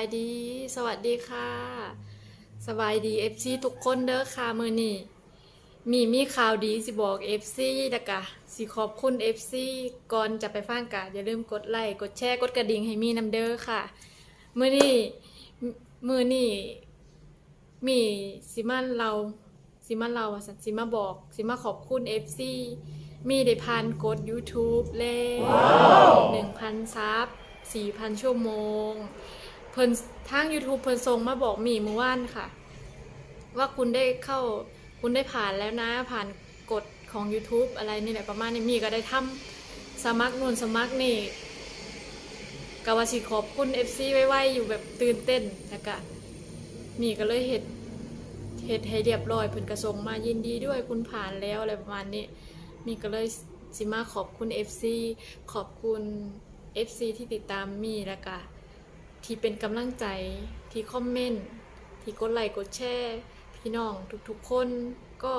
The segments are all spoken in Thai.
ายดี สวัสดีค่ะ สบายดีเอฟซีทุกคนเด้อค่ะมือนี่มีมีข่าวดีสิบอกเอฟซีดะกะสิขอบคุณเอฟซีก่อนจะไปฟังกะอย่าลืมกดไลค์กดแชร์กดกระดิ่งให้มีนำเด้อค่ะ มือนี่มือนี่มีสิมันเราสิมันเราอะสันสิมาบอกสิมาขอบคุณเอฟซีมีได้พันกด YouTube แล้วหนึ่งพันซับสี่พันชั่วโมง เพิ่นทาง YouTube เพิ่นส่งมาบอกมีมื่อวานค่ะ ว่าคุณได้เข้าคุณได้ผ่านแล้วนะ ผ่านกฎของ YouTube อะไรนี่แหละประมาณนี้มีก็ได้ทำสมัครนู่นสมัครนี่กาวาสิขอบคุณ FC ไว้ๆอยู่แบบตื่นเต้นแล้วก็มีก็เลยเฮ็ดเฮ็ดให้เรียบร้อยเพิ่นก็ส่งมายินดีด้วยคุณผ่านแล้วอะไรประมาณนี้ มีก็เลยสิมาขอบคุณ FC ขอบคุณ FC ที่ติดตามมีแล้วก็ ที่เป็นกำลังใจที่คอมเมนต์ที่กดไลค์กดแชร์พี่น้องทุกๆคนก็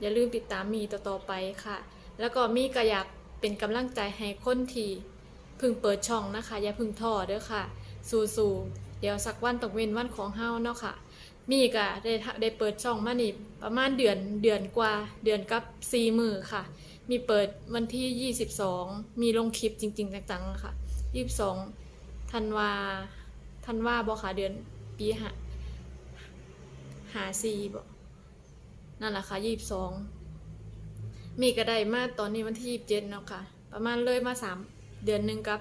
อย่าลืมติดตามมีต่อๆไปค่ะ แล้วก็มีก็อยากเป็นกำลังใจให้คนที่พิ่งเปิดช่องนะคะ อย่าพึ่งท้อเด้อค่ะ สู้ๆเดี๋ยวสักวันต้องเว้นวันของเฮาเนาะค่ะ มีก็ได้ได้เปิดช่องมานี่ประมาณเดือนเดือนกว่าเดือนกับสี่มือค่ะ มีเปิดวันที่ 22 มีลงคลิปจริงๆจังๆค่ะ 22ธันวา ธันว่าบ่ค่ะเดือนปีหาหาซีบ่นั่นแหละค่ะยี่สิบสองมีก็ไดมาตอนนี้วันที่ยี่สิบเจ็ดเนาะค่ะ ประมาณเลยมาสามเดือนหนึ่งกับ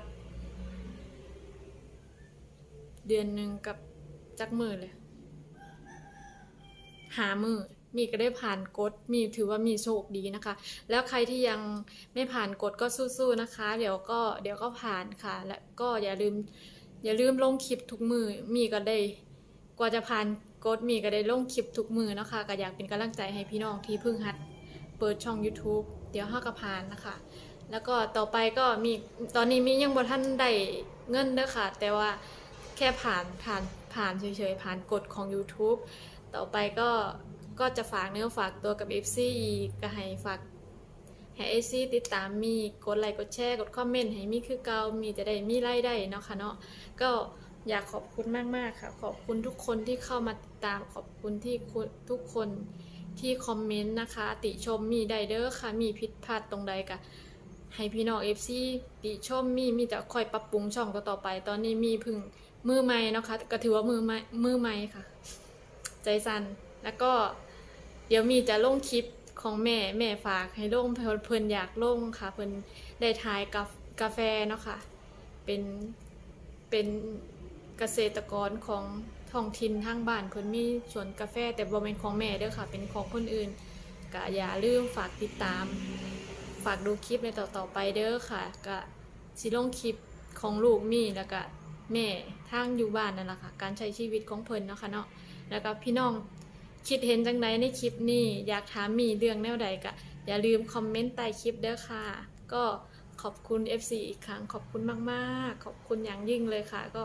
เดือนหนึ่งกับจักมือเลยหามือมีก็ได้ผ่านกฎมีถือว่ามีโชคดีนะคะ แล้วใครที่ยังไม่ผ่านกฎก็สู้ๆนะคะ เดี๋ยวก็เดี๋ยวก็ผ่านค่ะ และก็อย่าลืม อย่าลืมลงคลิปทุกมือมีก็ได้ กว่าจะผ่านกฎมีก็ได้ลงคลิปทุกมือนะคะก็อยากเป็นกำลังใจให้พี่น้องที่เพิ่งหัด เปิดช่อง YouTube เดี๋ยวห้าก็ผ่านนะคะ แล้วก็ต่อไปก็มีตอนนี้มียังบ่ท่านได้เงินเด้อค่ะ แต่ว่าแค่ผ่านผ่านผ่านเฉยๆ ผ่านกฎของ YouTube ต่อไปก็ก็จะฝากเนื้อฝากตัวกับ FC อีกก็ให้ฝาก ให้เอซี่ติดตามมีกดไลค์กดแชร์กดคอมเมนต์ให้มีคือเกามีจะได้มีรายได้เนาะค่ะเนาะก็อยากขอบคุณมากๆค่ะ ขอบคุณทุกคนที่เข้ามาติดตามขอบคุณที่ทุกคนที่คอมเมนต์นะคะ ติชมมีไดเดอร์ค่ะ มีผิดพลาดตรงใดกะให้พี่น้องเอฟซีติชมมีมีแต่คอยปรับปรุงช่องต่อไป ตอนนี้มีพึ่งมือใหม่นะคะก็ถือว่ามือใหม่มือใหม่ค่ะ ใจสั่นแล้วก็เดี๋ยวมีจะลงคลิป ของแม่แม่ฝากให้ลงเพิ่นเพิ่นอยากลงค่ะเพิ่นได้ทายกากาแฟเนาะค่ะเป็นเป็นเกษตรกรของท้องถิ่นทางบ้านเพิ่นมีสวนกาแฟแต่บ่เป็นของแม่เด้อค่ะ เป็นของคนอื่นก็อย่าลืมฝากติดตาม ฝากดูคลิปในต่อๆไปเด้อค่ะก็สิลงคลิปของลูกมีแล้วก็แม่ทางอยู่บ้านนั่นแหละค่ะ การใช้ชีวิตของเพิ่นเนาะค่ะเนาะแล้วก็พี่น้อง คิดเห็นจังไดในคลิปนี้ อยากถามมีเรื่องแนวใดก็อย่าลืมคอมเมนต์ใต้คลิปเด้อค่ะ ก็ขอบคุณ FC อีกครั้งขอบคุณมากๆ ขอบคุณอย่างยิ่งเลยค่ะ ก็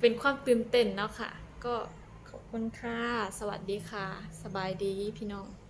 เป็นความตื่นเต้นเนาะค่ะ ก็ขอบคุณค่ะ สวัสดีค่ะ สบายดีพี่น้อง